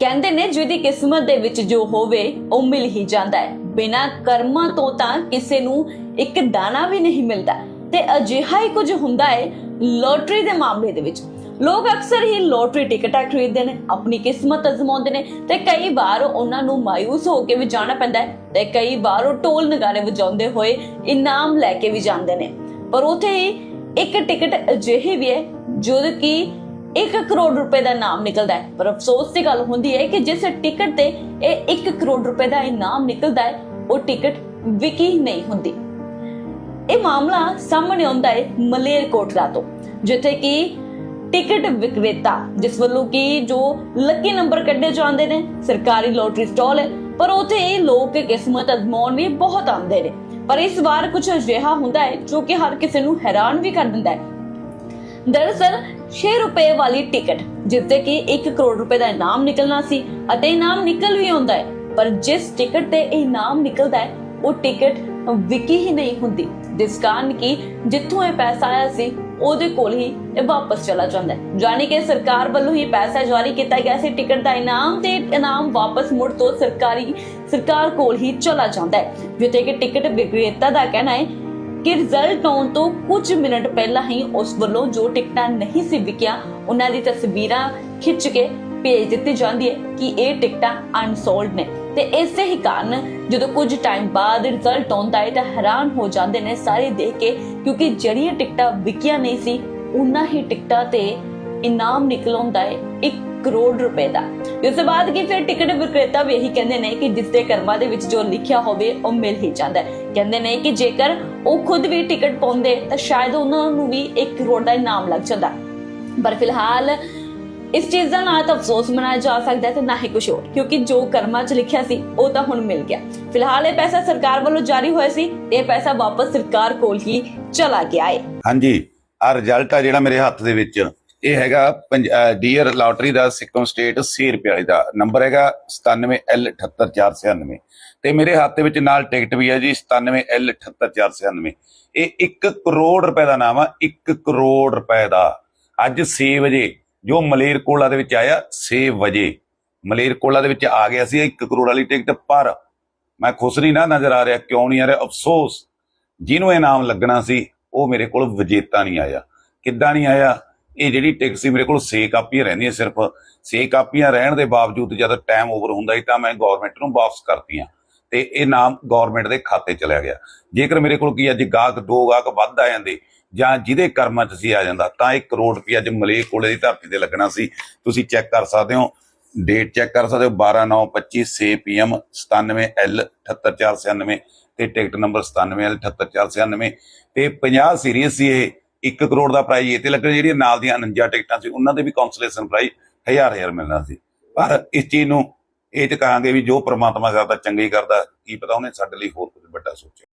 ਕਹਿੰਦੇ ਨੇ, ਜਿਹਦੀ ਕਿਸਮਤ ਦੇ ਵਿੱਚ ਜੋ ਹੋਵੇ, ਉਹ ਮਿਲ ਹੀ ਜਾਂਦਾ ਹੈ। ਬਿਨਾਂ ਕਰਮਾਂ ਤੋਂ ਤਾਂ ਕਿਸੇ ਨੂੰ ਇੱਕ ਦਾਣਾ ਵੀ ਨਹੀਂ ਮਿਲਦਾ। ਤੇ ਅਜਿਹਾ ਹੀ ਕੁਝ ਹੁੰਦਾ ਹੈ ਲੋਟਰੀ ਦੇ ਮਾਮਲੇ ਦੇ ਵਿੱਚ। ਲੋਕ ਅਕਸਰ ਹੀ ਲੋਟਰੀ ਟਿਕਟਾਂ ਖਰੀਦਦੇ ਨੇ, ਆਪਣੀ ਕਿਸਮਤ ਅਜ਼ਮਾਉਂਦੇ ਨੇ ਤੇ ਕਈ ਵਾਰ ਉਹਨਾਂ ਨੂੰ ਮਾਇੂਸ ਹੋ ਕੇ ਵੀ ਜਾਣਾ ਪੈਂਦਾ ਹੈ ਤੇ ਕਈ ਵਾਰ ਉਹ ਢੋਲ ਨਗਾਰੇ ਵਜਾਉਂਦੇ ਹੋਏ ਇਨਾਮ ਲੈ ਕੇ ਵੀ ਜਾਂਦੇ ਨੇ। ਪਰ ਉਥੇ ਹੀ ਇੱਕ ਟਿਕਟ ਅਜਿਹੀ ਵੀ ਹੈ, ਜੋ ਕਿ 1 ਕਰੋੜ ਰੁਪਏ ਦਾ ਇਨਾਮ ਨਿਕਲਦਾ ਹੈ। ਪਰ ਅਫਸੋਸ ਦੀ ਗੱਲ ਹੁੰਦੀ ਹੈ ਕਿ ਜਿਸ ਟਿਕਟ ਤੇ ਇਹ 1 ਕਰੋੜ ਰੁਪਏ ਦਾ ਇਨਾਮ ਨਿਕਲਦਾ ਹੈ, ਉਹ ਟਿਕਟ ਵਿਕੀ ਨਹੀਂ ਹੁੰਦੀ। ਇਹ ਮਾਮਲਾ ਸਾਹਮਣੇ ਆਉਂਦਾ ਹੈ ਮਲੇਰਕੋਟਲਾ ਤੋਂ, ਜਿੱਥੇ ਕਿ ਟਿਕਟ ਵਿਕਰੇਤਾ, ਜਿਸ ਵੱਲੋਂ ਕਿ ਜੋ ਲੱਕੀ ਨੰਬਰ ਕੱਢੇ ਜਾਂਦੇ ਨੇ, ਸਰਕਾਰੀ ਲੋਟਰੀ ਸਟਾਲ ਹੈ, ਪਰ ਉਥੇ ਇਹ ਲੋਕ ਕਿਸਮਤ ਅਜ਼ਮਾਉਣ ਵੀ ਬਹੁਤ ਆਉਂਦੇ ਨੇ। ਪਰ ਇਸ ਵਾਰ ਕੁਝ ਅਜਿਹਾ ਹੁੰਦਾ ਹੈ, ਜੋ ਕਿ ਹਰ ਕਿਸੇ ਨੂੰ ਹੈਰਾਨ ਵੀ ਕਰ ਦਿੰਦਾ ਹੈ। ਦਰਅਸਲ 6 ਰੁਪਏ ਵਾਲੀ ਟਿਕਟ ਜਿਸ ਕਿ 1 ਕਰੋੜ ਰੁਪਏ ਦਾ ਇਨਾਮ ਨਿਕਲਣਾ ਸੀ ਅਤੇ ਇਨਾਮ ਨਿਕਲ ਵੀ ਆਉਂਦਾ ਹੈ। ਪਰ ਜਿਸ ਟਿਕਟ ਤੇ ਇਹ ਇਨਾਮ ਨਿਕਲਦਾ ਹੈ, ਉਹ ਟਿਕਟ ਵਿਕੀ ਹੀ ਨਹੀਂ ਹੁੰਦੀ। ਜਿਸ ਕਾਰਨ ਕਿ ਜਿੱਥੋਂ ਇਹ ਪੈਸਾ ਆਇਆ ਸੀ, ਉਹਦੇ ਕੋਲ ਹੀ ਇਹ ਵਾਪਸ ਚਲਾ ਜਾਂਦਾ ਹੈ। ਜਾਨੀ ਕਿ ਸਰਕਾਰ ਵੱਲੋਂ ਹੀ ਪੈਸਾ ਜਾਰੀ ਕੀਤਾ ਗਿਆ ਸੀ, ਟਿਕਟ ਦਾ ਇਨਾਮ ਤੇ ਇਨਾਮ ਵਾਪਸ ਮੁੜ ਤੋਂ ਸਰਕਾਰੀ, ਸਰਕਾਰ ਕੋਲ ਹੀ ਚਲਾ ਜਾਂਦਾ ਹੈ। ਜਿੱਥੇ ਕਿ ਟਿਕਟ ਵਿਕਰੇਤਾ ਦਾ ਕਹਿਣਾ ਹੈ ਕਿ ਰਿਜ਼ਲਟ ਆਉਣ ਤੋਂ ਕੁਝ ਮਿੰਟ ਪਹਿਲਾਂ ਹੀ ਉਸ ਵੱਲੋਂ ਜੋ ਟਿਕਟਾਂ ਨਹੀਂ ਸੀ ਵਿਕਿਆ, ਉਹਨਾਂ ਦੀ ਤਸਵੀਰਾਂ ਖਿੱਚ ਕੇ ਭੇਜ ਦਿੱਤੀ ਜਾਂਦੀ ਹੈ ਕਿ ਇਹ ਟਿਕਟਾਂ ਅਨਸੋਲਡ ਨੇ। ਤੇ ਇਸੇ ਹੀ ਕਾਰਨ ਜਦੋਂ ਕੁਝ ਟਾਈਮ ਬਾਅਦ ਰਿਜ਼ਲਟ ਆਉਂਦਾ ਹੈ ਤਾਂ ਹੈਰਾਨ ਹੋ ਜਾਂਦੇ ਨੇ ਸਾਰੇ ਦੇਖ ਕੇ, ਕਿਉਂਕਿ ਜਿਹੜੀਆਂ ਟਿਕਟਾਂ ਵਿਕੀਆਂ ਨਹੀਂ ਸੀ, ਉਹਨਾਂ ਹੀ ਟਿਕਟਾਂ ਤੇ ਇਨਾਮ ਨਿਕਲ ਆਉਂਦਾ ਹੈ। 1 ਕਰੋੜ ਰੁਪਏ ਦਾ। ਇਸ ਤੋਂ ਬਾਅਦ ਕੀ ਫਿਰ ਟਿਕਟ ਵਿਕਰੇਤਾ ਵੀ ਇਹੀ ਕਹਿੰਦੇ ਨੇ ਕਿ ਜਿਸ ਦੇ ਕਰਮਾਂ ਦੇ ਵਿੱਚ ਜੋ ਲਿਖਿਆ ਹੋਵੇ ਉਹ ਮਿਲ ਹੀ ਜਾਂਦਾ ਹੈ। ਕਹਿੰਦੇ ਨੇ ਕਿ ਜੇਕਰ ਉਹ ਖੁਦ ਵੀ ਟਿਕਟ ਪਾਉਂਦੇ ਤਾਂ ਸ਼ਾਇਦ ਉਹਨਾਂ ਨੂੰ ਵੀ 1 ਕਰੋੜ ਦਾ ਇਨਾਮ ਲੱਗ ਜਾਂਦਾ। ਪਰ ਫਿਲਹਾਲ ਇਸ ਚੀਜ਼ ਦਾ ਨਾ ਤਾਂ ਅਫਸੋਸ ਮਨਾਇਆ ਜਾ ਸਕਦਾ ਹੈ ਤੇ ਨਾ ਹੀ ਕੁਝ ਹੋਰ, ਕਿਉਂਕਿ ਜੋ ਕਰਮਾਂ 'ਚ ਲਿਖਿਆ ਸੀ, ਉਹ ਤਾਂ ਹੁਣ ਮਿਲ ਗਿਆ। ਫਿਲਹਾਲ ਇਹ ਪੈਸਾ ਸਰਕਾਰ ਵੱਲੋਂ ਜਾਰੀ ਹੋਇਆ ਸੀ ਤੇ ਇਹ ਪੈਸਾ ਵਾਪਸ ਸਰਕਾਰ ਕੋਲ ਹੀ ਚਲਾ ਗਿਆ ਹੈ। ਹਾਂਜੀ ਆ ਰਿਜ਼ਲਟ ਆ ਜਿਹੜਾ ਮੇਰੇ ਹੱਥ ਦੇ ਵਿੱਚ। ਇਹ ਹੈਗਾ ਡੀਅਰ ਲਾਟਰੀ ਦਾ ਸਿੱਕਮ ਸਟੇਟ 100 ਰੁਪਏ ਵਾਲੀ ਦਾ। ਨੰਬਰ ਹੈਗਾ 97L78496 ਤੇ ਮੇਰੇ ਹੱਥ ਦੇ ਵਿੱਚ ਨਾਲ ਟਿਕਟ ਵੀ ਹੈ ਜੀ 97L78496 ਇਹ 1 ਕਰੋੜ ਰੁਪਏ ਦਾ ਨਾਮ ਆ 1 ਕਰੋੜ ਰੁਪਏ ਦਾ। ਅੱਜ 6 ਵਜੇ ਜੋ ਮਲੇਰਕੋਲਾ ਦੇ ਵਿੱਚ ਆਇਆ 6 ਵਜੇ। ਮਲੇਰਕੋਲਾ ਦੇ ਵਿੱਚ ਆ ਗਿਆ ਸੀ 1 ਕਰੋੜ ਵਾਲੀ ਟਿਕਟ ਪਰ ਮੈਂ ਖੁਸ਼ ਨਹੀਂ ਨਾ ਨਜ਼ਰ ਆ ਰਿਹਾ, ਕਿਉਂ ਨਹੀਂ ਆ ਰਿਹਾ? ਅਫਸੋਸ। ਜਿਹਨੂੰ ਇਹ ਨਾਮ ਲੱਗਣਾ ਸੀ, ਉਹ ਮੇਰੇ ਕੋਲ ਵਿਜੇਤਾ ਨਹੀਂ ਆਇਆ। ਕਿੱਦਾਂ ਨਹੀਂ ਆਇਆ? ਇਹ ਜਿਹੜੀ ਟਿਕਟ ਸੀ ਮੇਰੇ ਕੋਲ 6 ਕਾਪੀਆਂ ਰਹਿੰਦੀਆਂ ਸਿਰਫ 6 ਕਾਪੀਆਂ ਰਹਿਣ ਦੇ ਬਾਵਜੂਦ ਜਦ ਟਾਈਮ ਓਵਰ ਹੁੰਦਾ ਸੀ ਤਾਂ ਮੈਂ ਗਵਰਨਮੈਂਟ ਨੂੰ ਵਾਪਸ ਕਰਤੀਆਂ ਤੇ ਇਹ ਨਾਮ ਗਵਰਨਮੈਂਟ ਦੇ ਖਾਤੇ ਚਲਿਆ ਗਿਆ। ਜੇਕਰ ਮੇਰੇ ਕੋਲ ਕੀ ਅੱਜ ਗਾਹਕ, ਦੋ ਗਾਹਕ ਵੱਧ ਆ ਜਾਂਦੇ ਜਾਂ ਜਿਹਦੇ ਕਰਮਾਂ 'ਚ ਸੀ ਆ ਜਾਂਦਾ, ਤਾਂ 1 ਕਰੋੜ ਰੁਪਏ ਅੱਜ ਮਲੇ ਕੋਲੇ ਦੀ ਧਰਤੀ ਤੇ ਲੱਗਣਾ ਸੀ। ਤੁਸੀਂ ਚੈੱਕ ਕਰ ਸਕਦੇ ਹੋ ਡੇਟ ਚੈੱਕ ਕਰ ਸਕਦੇ ਹੋ 12925 6 ਪੀਐਮ 97L 78496 ਤੇ ਟਿਕਟ ਨੰਬਰ 97L 78496 ਤੇ 50 ਸੀਰੀਅਸ ਸੀ ਇਹ। 1 ਕਰੋੜ ਦਾ ਪ੍ਰਾਈਜ਼ ਇਹ ਤੇ ਲੱਗਣਾ ਜਿਹੜੀਆਂ ਨਾਲ ਦੀਆਂ 49 ਟਿਕਟਾਂ ਸੀ, ਉਹਨਾਂ ਦੇ ਵੀ ਕੌਂਸਲੇਸ਼ਨ ਪ੍ਰਾਈਜ਼ ਹਜ਼ਾਰ ਹਜ਼ਾਰ ਮਿਲਣਾ ਸੀ। ਪਰ ਇਸ ਚੀਜ਼ ਨੂੰ ਇਹ ਚ ਕਹਾਂਗੇ ਵੀ ਜੋ ਪ੍ਰਮਾਤਮਾ ਕਰਦਾ, ਚੰਗੀ ਕਰਦਾ, ਕੀ ਪਤਾ ਉਹਨੇ ਸਾਡੇ ਲਈ ਹੋਰ ਕੁਝ ਵੱਡਾ ਸੋਚਿਆ।